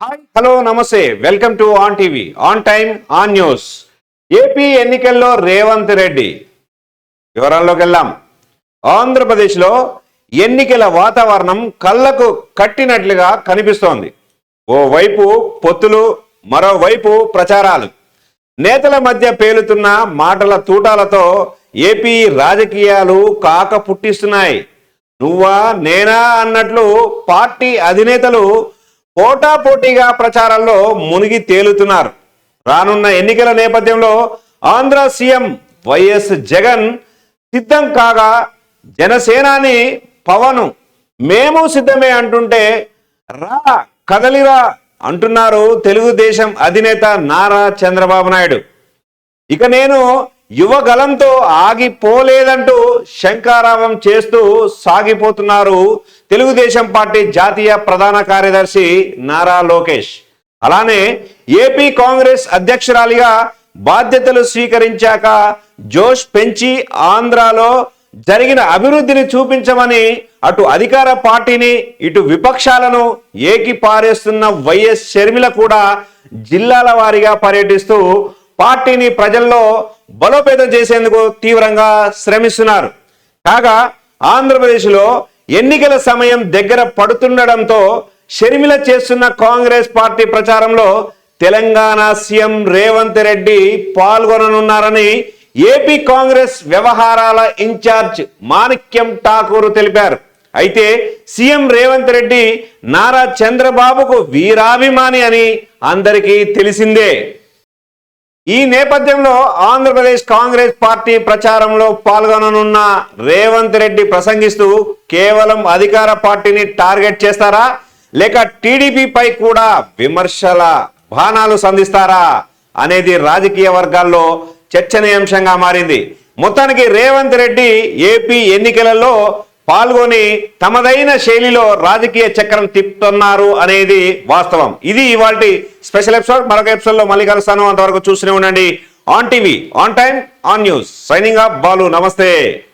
Hi hello నమస్తే. Welcome to on TV on time on news AP ఎన్నికల్లో రేవంత్ రెడ్డి. వివరాల్లోకి వెళ్దాం. ఆంధ్రప్రదేశ్లో ఎన్నికల వాతావరణం కళ్ళకు కట్టినట్లుగా కనిపిస్తోంది. ఓవైపు పొత్తులు మరోవైపు ప్రచారాలు. నేతల మధ్య పేలుతున్న మాటల తూటాలతో ఏపీ రాజకీయాలు కాక పుట్టిస్తున్నాయి నువ్వా నేనా అన్నట్లు పార్టీ అధినేతలు పోటాపోటీగా ప్రచారంలో మునిగి తేలుతున్నారు. రానున్న ఎన్నికల నేపథ్యంలో ఆంధ్ర సీఎం వైఎస్ జగన్ సిద్ధం కాగా జనసేనాని పవన్ మేము సిద్ధమే అంటుంటే రా కదలిరా అంటున్నారు తెలుగుదేశం అధినేత నారా చంద్రబాబు నాయుడు. ఇక నేను యువగలంతో ఆగిపోలేదంటూ శంకారావం చేస్తూ సాగిపోతున్నారు తెలుగుదేశం పార్టీ జాతీయ ప్రధాన కార్యదర్శి నారా లోకేష్. అలానే ఏపీ కాంగ్రెస్ అధ్యక్షురాలిగా బాధ్యతలు స్వీకరించాక జోష్ పెంచి ఆంధ్రాలో జరిగిన అభివృద్ధిని చూపించమని అటు అధికార పార్టీని ఇటు విపక్షాలను ఏకిపారేస్తున్న వైఎస్ షర్మిల కూడా జిల్లాల వారీగా పర్యటిస్తూ పార్టీని ప్రజల్లో బలోపేతం చేసేందుకు తీవ్రంగా శ్రమిస్తున్నారు. కాగా ఆంధ్రప్రదేశ్లో ఎన్నికల సమయం దగ్గర పడుతుండడంతో షర్మిల చేస్తున్న కాంగ్రెస్ పార్టీ ప్రచారంలో తెలంగాణ సీఎం రేవంత్ రెడ్డి పాల్గొననున్నారని ఏపీ కాంగ్రెస్ వ్యవహారాల ఇన్ఛార్జ్ మాణిక్యం ఠాకూర్ తెలిపారు. అయితే సీఎం రేవంత్ రెడ్డి నారా చంద్రబాబుకు వీరాభిమాని అని అందరికీ తెలిసిందే. ఈ నేపథ్యంలో ఆంధ్రప్రదేశ్ కాంగ్రెస్ పార్టీ ప్రచారంలో పాల్గొననున్న రేవంత్ రెడ్డి ప్రసంగిస్తూ కేవలం అధికార పార్టీని టార్గెట్ చేస్తారా? లేక టీడీపీపై కూడా విమర్శల బాణాలు సంధిస్తారా? అనేది రాజకీయ వర్గాల్లో చర్చనీయాంశంగా మారింది. మొత్తానికి రేవంత్ రెడ్డి ఏపీ ఎన్నికలలో పాల్గొని తమదైన శైలిలో రాజకీయ చక్రం తిప్పుతున్నారు అనేది వాస్తవం. ఇది ఇవాటి స్పెషల్ ఎపిసోడ్ మరొక ఎపిసోడ్లో మళ్ళీ కలుస్తాను. అంతవరకు చూస్తూనే ఉండండి. On TV on time on news. Signing up Balu. నమస్తే.